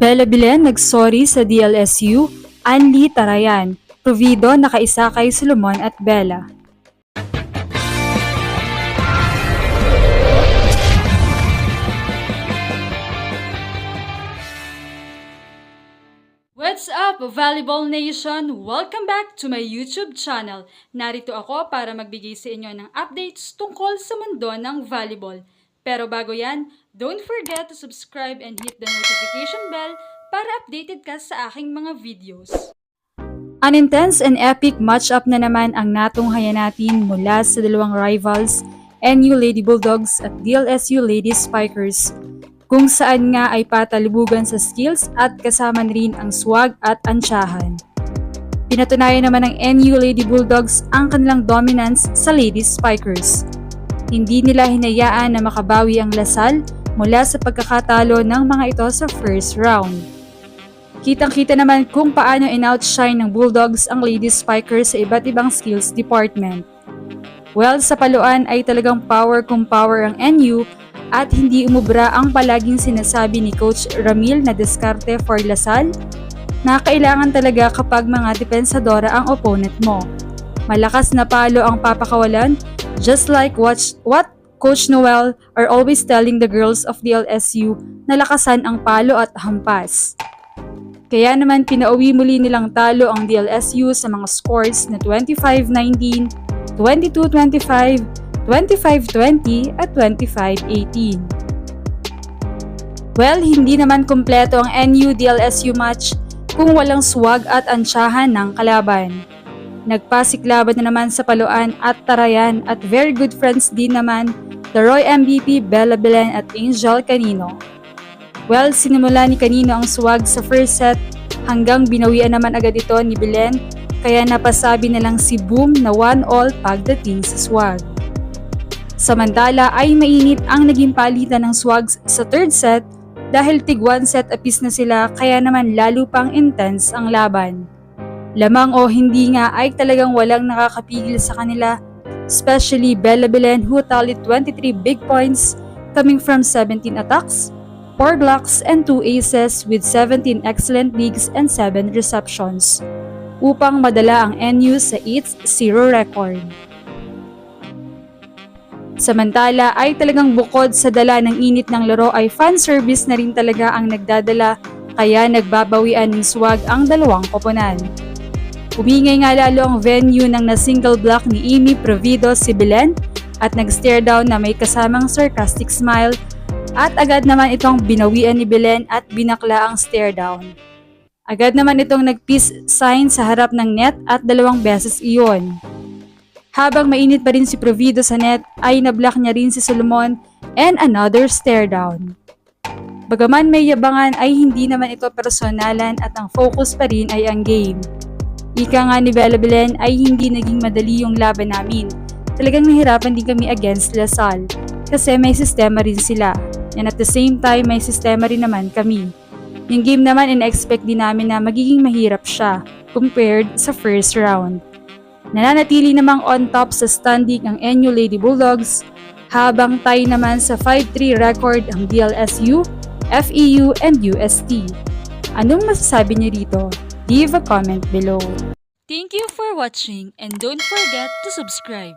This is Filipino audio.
Bella Bilen nagsorry sa DLSU, Anli Tarayan, Provido nakaisa kay Solomon at Bella. What's up, Volleyball Nation? Welcome back to my YouTube channel. Narito ako para magbigay sa inyo ng updates tungkol sa mundo ng volleyball. Pero bago yan, don't forget to subscribe and hit the notification bell para updated ka sa aking mga videos. An intense and epic matchup na naman ang natunghayan natin mula sa dalawang rivals, NU Lady Bulldogs at DLSU Lady Spikers, kung saan nga ay patalibugan sa skills at kasama rin ang swag at ansyahan. Pinatunayan naman ng NU Lady Bulldogs ang kanilang dominance sa Lady Spikers. Hindi nila hinayaan na makabawi ang Lasal mula sa pagkakatalo ng mga ito sa first round. Kitang-kita naman kung paano in-outshine ng Bulldogs ang Ladies Spikers sa iba't ibang skills department. Well, sa paluan ay talagang power kung power ang NU at hindi umubra ang palaging sinasabi ni Coach Ramil na diskarte for Lasal na kailangan talaga kapag mga depensadora ang opponent mo. Malakas na palo ang papakawalan just like what, what Coach Noel are always telling the girls of the LSU na lakasan ang palo at hampas. Kaya naman pinauwi muli nilang talo ang DLSU sa mga scores na 25-19, 22-25, 25-20 at 25-18. Well, hindi naman kumpleto ang NU-DLSU match kung walang swag at ansyahan ng kalaban. Nagpasiklaban na naman sa paluan at tarayan at very good friends din naman the Roy MVP Bella Belen at Angel Canino. Well, sinimula ni Canino ang swag sa first set hanggang binawian naman agad ito ni Belen kaya napasabi na lang si Boom na one-all pagdating sa swag. Samantala ay mainit ang naging palitan ng swags sa third set dahil tig one set apiece na sila kaya naman lalo pang intense ang laban. Lamang o hindi nga ay talagang walang nakakapigil sa kanila, especially Bella Belen who tallied 23 big points coming from 17 attacks, 4 blocks and 2 aces with 17 excellent leagues and 7 receptions upang madala ang NU sa 8-0 record. Samantala ay talagang bukod sa dala ng init ng laro ay fan service na rin talaga ang nagdadala kaya nagbabawian ng swag ang dalawang koponan. Umingay nga lalo ang venue ng na-single block ni Amy Provido si Belen at nag-stare down na may kasamang sarcastic smile at agad naman itong binawian ni Belen at binakla ang stare down. Agad naman itong nag-peace sign sa harap ng net at dalawang beses iyon. Habang mainit pa rin si Provido sa net, ay nablock niya rin si Solomon and another stare down. Bagaman may yabangan ay hindi naman ito personalan at ang focus pa rin ay ang game. Ika nga ni Bella Belen ay hindi naging madali yung laban namin. Talagang nahirapan din kami against Lasal kasi may sistema rin sila. And at the same time may sistema rin naman kami. Yung game naman in-expect din namin na magiging mahirap siya compared sa first round. Nananatili namang on top sa standing ang NU Lady Bulldogs, habang tie naman sa 5-3 record ang DLSU, FEU, and UST. Anong masasabi niyo dito? Leave a comment below. Thank you for watching and don't forget to subscribe.